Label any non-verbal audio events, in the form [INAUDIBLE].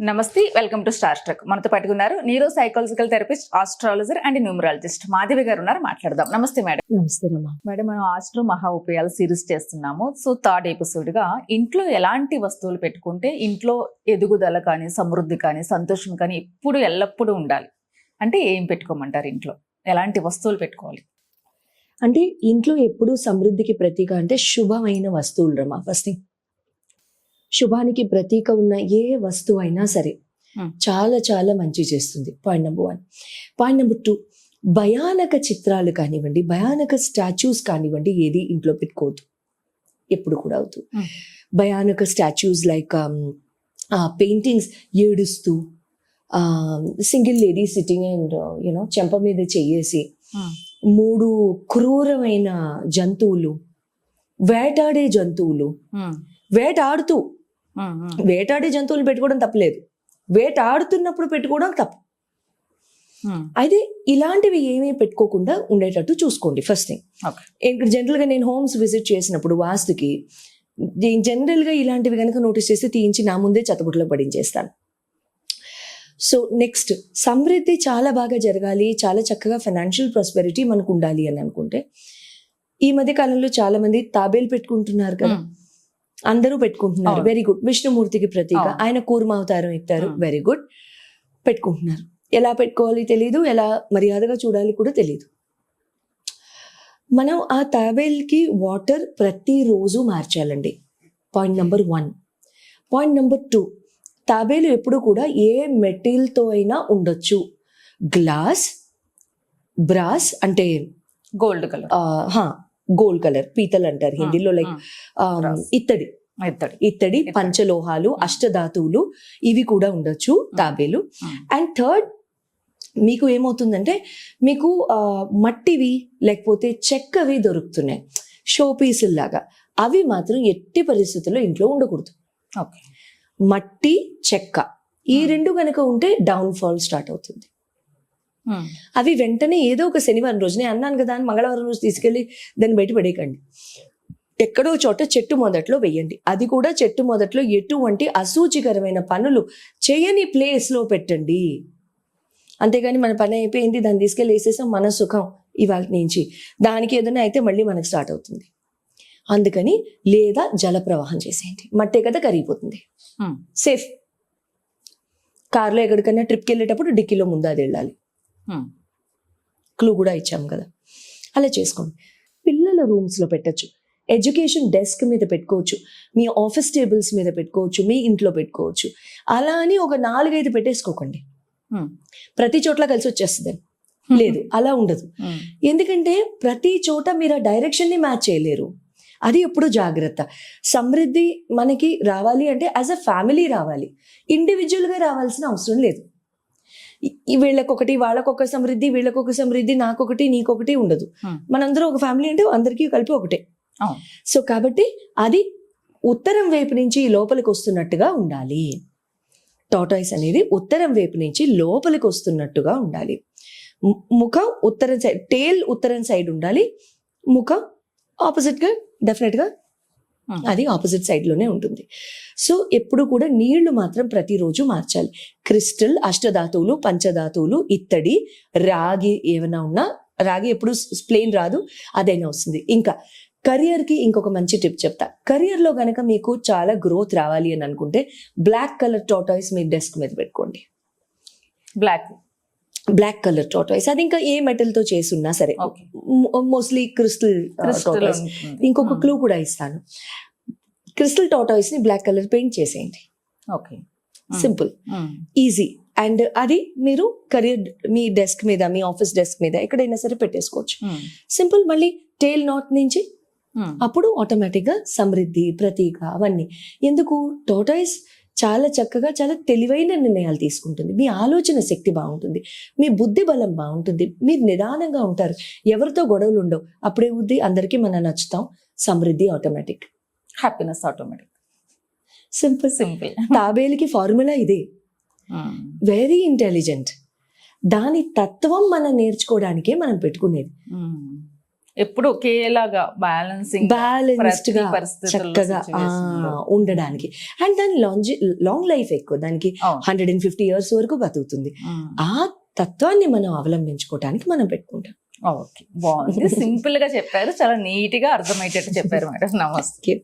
నమస్తే welcome to star truck. మనతో పట్టుకున్నారు neuro psychological therapist astrologer and numerologist Madhavi garu ఉన్నారు. మాట్లాడదాం. నమస్తే మేడం. నమస్తే మేడం మనం ఆస్ట్రో మహా ఉపయాల సిరీస్ చేస్తున్నాము. సో థర్డ్ ఎపిసోడ్గా ఇంట్లో ఎలాంటి వస్తువులు పెట్టుకుంటే ఇంట్లో ఎదుగుదల కానీ సమృద్ధి కానీ సంతోషం కానీ ఎప్పుడు ఎల్లప్పుడూ ఉండాలి? అంటే ఏం పెట్టుకోమంటారు ఇంట్లో? ఎలాంటి వస్తువులు పెట్టుకోవాలి? అంటే ఇంట్లో ఎప్పుడు సమృద్ధికి ప్రతీక అంటే శుభమైన వస్తువులు రమ్మా ఫస్ట్ థింగ్. శుభానికి ప్రతీక ఉన్న ఏ వస్తువు అయినా సరే Hmm. చాలా చాలా మంచి చేస్తుంది. Point number one point number two భయానక చిత్రాలు కానివ్వండి భయానక స్టాచ్యూస్ కానివ్వండి ఏది ఇంట్లో పెట్టుకోవద్దు. ఎప్పుడు కూడా అవుతూ Hmm. భయానక స్టాచ్యూస్ లైక్ పెయింటింగ్స్ ఏడుస్తూ single lady sitting and you know చెంప మీద చెయ్యేసి మూడు క్రూరమైన జంతువులు వేటాడే జంతువులు వేటాడుతూ వేటాడే జంతువులు పెట్టుకోవడం తప్పలేదు. వేటాడుతున్నప్పుడు పెట్టుకోవడం తప్పు. అయితే ఇలాంటివి ఏమీ పెట్టుకోకుండా ఉండేటట్టు చూసుకోండి ఫస్ట్ థింగ్. ఇక్కడ జనరల్గా నేను హోమ్స్ విజిట్ చేసినప్పుడు వాస్తుకి జనరల్గా ఇలాంటివి కనుక నోటీస్ చేస్తే తీయించి నా ముందే చతబుట్లో పడించేస్తాను. సో నెక్స్ట్ సమృద్ధి చాలా బాగా జరగాలి చాలా చక్కగా ఫైనాన్షియల్ ప్రాస్పెరిటీ మనకు ఉండాలి అని అనుకుంటే ఈ మధ్య కాలంలో చాలా మంది తాబేలు పెట్టుకుంటున్నారు కదా. అందరూ పెట్టుకుంటున్నారు. వెరీ గుడ్ విష్ణుమూర్తికి ప్రతీక. ఆయన కూర్మ అవతారం ఎత్తారు. వెరీ గుడ్ పెట్టుకుంటున్నారు. ఎలా పెట్టుకోవాలి తెలియదు ఎలా మర్యాదగా చూడాలి కూడా తెలియదు మనం ఆ తాబేల్కి వాటర్ ప్రతిరోజు మార్చాలండి. Point number one point number two తాబేలు ఎప్పుడు కూడా ఏ మెటీరియల్తో అయినా ఉండొచ్చు. గ్లాస్ బ్రాస్ అంటే గోల్డ్ కలర్ గోల్డ్ కలర్ పీతల్ అంటారు హిందీలో లైక్ Brass. ఇత్తడి. ఇత్తడి. పంచలోహాలు అష్టధాతువులు ఇవి కూడా ఉండొచ్చు తాబేలు. అండ్ థర్డ్ మీకు ఏమవుతుందంటే మీకు మట్టివి లేకపోతే చెక్కవి దొరుకుతున్నాయి. షో పీసుల్లాగా అవి మాత్రం ఎట్టి పరిస్థితుల్లో ఇంట్లో ఉండకూడదు. ఓకే. మట్టి చెక్క. ఈ. రెండు కనుక ఉంటే డౌన్ ఫాల్ స్టార్ట్ అవుతుంది. అవి వెంటనే ఏదో ఒక శనివారం రోజు నేను అన్నాను కదా అని మంగళవారం రోజు తీసుకెళ్ళి దాన్ని బయట పడేయకండి. ఎక్కడో చోట చెట్టు మొదట్లో వెయ్యండి అది కూడా చెట్టు మొదట్లో ఎటువంటి అసూచికరమైన పనులు చేయని ప్లేస్లో పెట్టండి. అంతేగాని మన పని అయిపోయింది దాన్ని తీసుకెళ్ళి వేసేసాం మన సుఖం ఇవాళ నుంచి. దానికి ఏదైనా అయితే మళ్ళీ మనకు స్టార్ట్ అవుతుంది. అందుకని లేదా జల ప్రవాహం చేసేయండి. మట్టే కదా కరిగిపోతుంది. Hmm. సేఫ్ కార్లో ఎక్కడికైనా ట్రిప్కి వెళ్ళేటప్పుడు డిక్కీలో ముందు అది వెళ్ళాలి. క్లూ కూడా ఇచ్చాం కదా. అలా చేసుకోండి. పిల్లల రూమ్స్లో పెట్టచ్చు. ఎడ్యుకేషన్ డెస్క్ మీద పెట్టుకోవచ్చు. మీ ఆఫీస్ టేబుల్స్ మీద పెట్టుకోవచ్చు. మీ ఇంట్లో పెట్టుకోవచ్చు. అలా అని ఒక నాలుగైదు పెట్టేసుకోకండి. ప్రతి చోట్ల కలిసి వచ్చేస్తుంది. లేదు అలా ఉండదు. ఎందుకంటే ప్రతి చోట మీరు ఆ డైరెక్షన్ని మ్యాచ్ చేయలేరు. అది ఎప్పుడు జాగ్రత్త. సమృద్ధి మనకి రావాలి అంటే యాజ్ అ ఫ్యామిలీ రావాలి. ఇండివిజువల్గా రావాల్సిన అవసరం లేదు. వీళ్ళకొకటి వాళ్ళకొక సమృద్ధి వీళ్ళకొక సమృద్ధి నాకొకటి నీకొకటి ఉండదు Hmm. మనందరం ఒక ఫ్యామిలీ అంటే అందరికీ కలిపి ఒకటే. సో కాబట్టి అది ఉత్తరం వైపు నుంచి లోపలికి వస్తున్నట్టుగా ఉండాలి టాటాయిస్ అనేది ఉత్తరం వైపు నుంచి లోపలికి వస్తున్నట్టుగా ఉండాలి ముఖం ఉత్తరం సైడ్ టేల్ ఉత్తరం సైడ్ ఉండాలి ముఖం ఆపోజిట్గా డెఫినెట్గా Hmm. అది ఆపోజిట్ సైడ్లోనే ఉంటుంది. సో ఎప్పుడు కూడా నీళ్ళు మాత్రం ప్రతిరోజు మార్చాలి. క్రిస్టల్ అష్టధాతువులు పంచధాతువులు ఇత్తడి రాగి ఏమైనా ఉన్నా రాగి ఎప్పుడు ప్లేన్ రాదు అదైనా వస్తుంది. ఇంకా career కి ఇంకొక మంచి టిప్ చెప్తా. Career లో గనక మీకు చాలా గ్రోత్ రావాలి అని అనుకుంటే బ్లాక్ కలర్ టాటాయిస్ మీ డెస్క్ మీద పెట్టుకోండి. బ్లాక్. బ్లాక్ కలర్ టాటాయిస్ అది ఇంకా ఏ మెటల్తో చేసి ఉన్నా సరే మోస్ట్లీ క్రిస్టల్ క్రిస్టల్ ఇంకొక క్లూ కూడా ఇస్తాను. క్రిస్టల్ టాటాయిస్ని బ్లాక్ కలర్ పెయింట్ చేసేయండి. ఓకే సింపుల్ ఈజీ అండ్ అది మీరు కెరీర్ మీ డెస్క్ మీద మీ ఆఫీస్ డెస్క్ మీద ఎక్కడైనా సరే పెట్టేసుకోవచ్చు. సింపుల్ మళ్ళీ టేల్ నాట్ నుంచి అప్పుడు ఆటోమేటిక్గా సమృద్ధి ప్రతీక అవన్నీ. ఎందుకు? టోటాయిస్ చాలా చక్కగా చాలా తెలివైన నిర్ణయాలు తీసుకుంటుంది. మీ ఆలోచన శక్తి బాగుంటుంది. మీ బుద్ధి బలం బాగుంటుంది. మీరు నిదానంగా ఉంటారు. ఎవరితో గొడవలు ఉండవు. అప్పుడే బుద్ధి అందరికీ మనం నచ్చుతాం. సమృద్ధి automatic. Happiness automatic. Simple. Simple. తాబేలుకి formula ఇదే. వెరీ ఇంటెలిజెంట్ దాని తత్వం మనం నేర్చుకోవడానికే మనం పెట్టుకునేది. ఎప్పుడు ఒకేలాగా బ్యాలెన్సింగ్ బ్యాలెన్స్డ్గా చక్కగా. ఉండడానికి. అండ్ దాని లాంజ్ లాంగ్ లైఫ్ ఎక్కువ. దానికి. హండ్రెడ్ అండ్ ఫిఫ్టీ ఇయర్స్ వరకు బతుకుతుంది. ఆ తత్వాన్ని మనం అవలంబించుకోవడానికి మనం పెట్టుకుంటాం. ఓకే. బాగుంది. సింపుల్గా చెప్పారు. చాలా నీట్గా అర్థమయ్యేటట్టు చెప్పారు మేడం. [LAUGHS] నమస్తే.